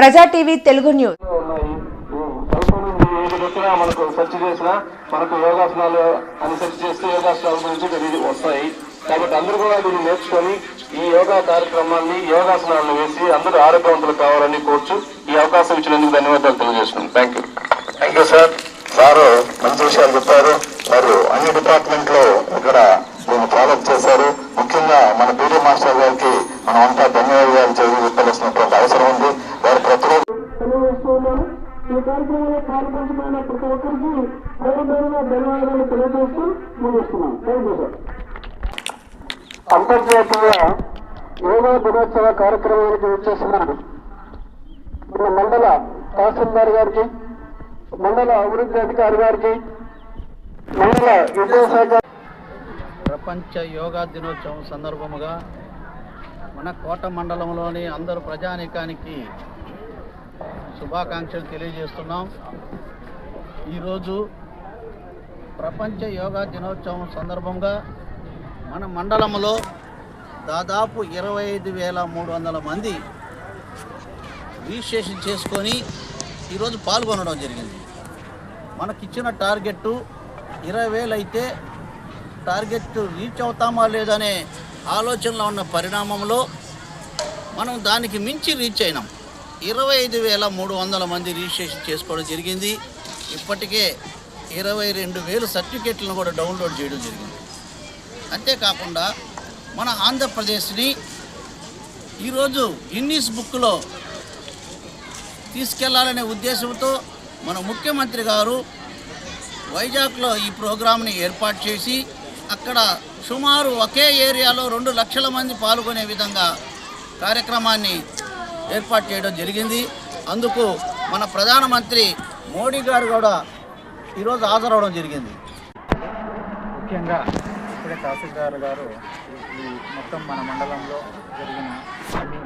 ప్రజా TV Telugu news. ఉన్నాయి మనకు సెర్చ్ చేసినా మనకు యోగాసనాలు అని సెర్చ్ చేస్తే యోగాసనాల గురించి వస్తాయి కాబట్టి అందరూ కూడా దీన్ని నేర్చుకొని ఈ యోగా కార్యక్రమాన్ని యోగాసనాలను వేసి అందరూ ఆరోగ్యవంతులు కావాలని కోర్చు ఈ అవకాశం ఇచ్చినందుకు ధన్యవాదాలు తెలియజేస్తున్నాను thank you thank you sir sir మంచి విషయాలు చెప్పారు మరియు అన్ని డిపార్ట్మెంట్లో ఇక్కడ దీన్ని ఫాలో చేశారు ముఖ్యంగా మన పీడీ మాస్టర్ గారికి మనం అంతా ధన్యవాదాలు చేసి చెప్పాల్సినటువంటి అవసరం ఉంది వారు ప్రతిరోజు తెలియజేస్తూ ఉన్నాను ఈ కార్యక్రమంలో పాల్పంచుకున్న ప్రతి ఒక్కరికి పేరు పేరుగా ధన్యవాదాలు తెలియజేస్తూ ముగిస్తున్నాను థ్యాంక్ యూ సార్ అంతర్జాతీయ యోగా దినోత్సవ కార్యక్రమానికి వచ్చేసిన మన మండల తహసీల్దార్ గారికి మండల అభివృద్ధి అధికారి గారికి మండల విద్యాశాఖ ప్రపంచ యోగా దినోత్సవం సందర్భముగా మన కోట మండలంలోని అందరు ప్రజానీకానికి శుభాకాంక్షలు తెలియజేస్తున్నాం. ఈరోజు ప్రపంచ యోగా దినోత్సవం సందర్భంగా మన మండలంలో దాదాపు ఇరవై ఐదు వేల మూడు వందల మంది రిజిస్ట్రేషన్ చేసుకొని ఈరోజు పాల్గొనడం జరిగింది. మనకిచ్చిన టార్గెట్ ఇరవై వేలు అయితే టార్గెట్ రీచ్ అవుతామా లేదనే ఆలోచనలో ఉన్న పరిణామంలో మనం దానికి మించి రీచ్ అయినాం. ఇరవై ఐదు వేల మూడు వందల మంది రిజిస్ట్రేషన్ చేసుకోవడం జరిగింది. ఇప్పటికే ఇరవై రెండు వేలు సర్టిఫికెట్లను కూడా డౌన్లోడ్ చేయడం జరిగింది. అంతేకాకుండా మన ఆంధ్రప్రదేశ్ని ఈరోజు ఇన్నీస్ బుక్లో తీసుకెళ్ళాలనే ఉద్దేశంతో మన ముఖ్యమంత్రి గారు వైజాగ్లో ఈ ప్రోగ్రాంని ఏర్పాటు చేసి అక్కడ సుమారు ఒకే ఏరియాలో రెండు లక్షల మంది పాల్గొనే విధంగా కార్యక్రమాన్ని ఏర్పాటు చేయడం జరిగింది. అందుకు మన ప్రధానమంత్రి మోడీ గారు కూడా ఈరోజు హాజరవడం జరిగింది. ముఖ్యంగా ఇప్పుడే తహసీల్దార్ గారు ఈ మొత్తం మన మండలంలో జరిగిన అన్ని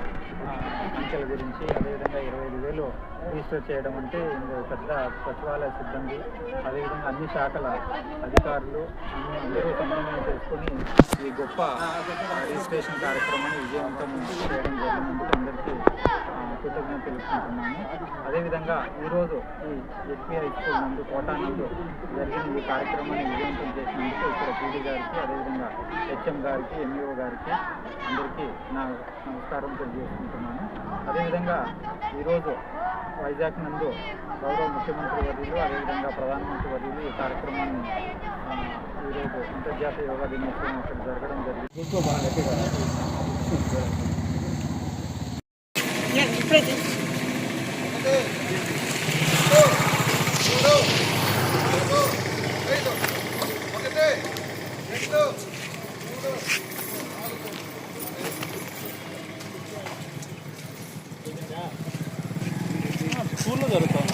ఆ, అంకెల గురించి అదేవిధంగా ఇరవై ఐదు వేలు రిజిస్టర్ చేయడం అంటే ఇందులో పెద్ద సచివాలయ సిబ్బంది అదేవిధంగా అన్ని శాఖల అధికారులు అన్ని అందరూ సమన్వయం చేసుకుని ఈ గొప్ప రిజిస్ట్రేషన్ కార్యక్రమాన్ని విజయవంతం చేయడం జరిగినందుకు అందరికీ కృతజ్ఞత తెలుపుకుంటున్నాను. అదేవిధంగా ఈరోజు ఈ ఎస్బీఐ స్కూల్ నందు కోటా నందు జరిగిన ఈ కార్యక్రమాన్ని విజయవంతం చేసినందుకు ఇక్కడ పీడీ గారికి అదేవిధంగా హెచ్ఎం గారికి ఎంఈఓ గారికి అందరికీ నా నమస్కారం తెలియజేసుకుంటున్నాను. అదేవిధంగా ఈరోజు వైజాగ్ నందు గౌరవ ముఖ్యమంత్రి వర్యులు అదేవిధంగా ప్రధానమంత్రి వర్యులు ఈ కార్యక్రమాన్ని ఈరోజు అంతర్జాతీయ యోగా దినోత్సవం అక్కడ జరగడం జరిగింది. స్కూల్లో జరుగుతాను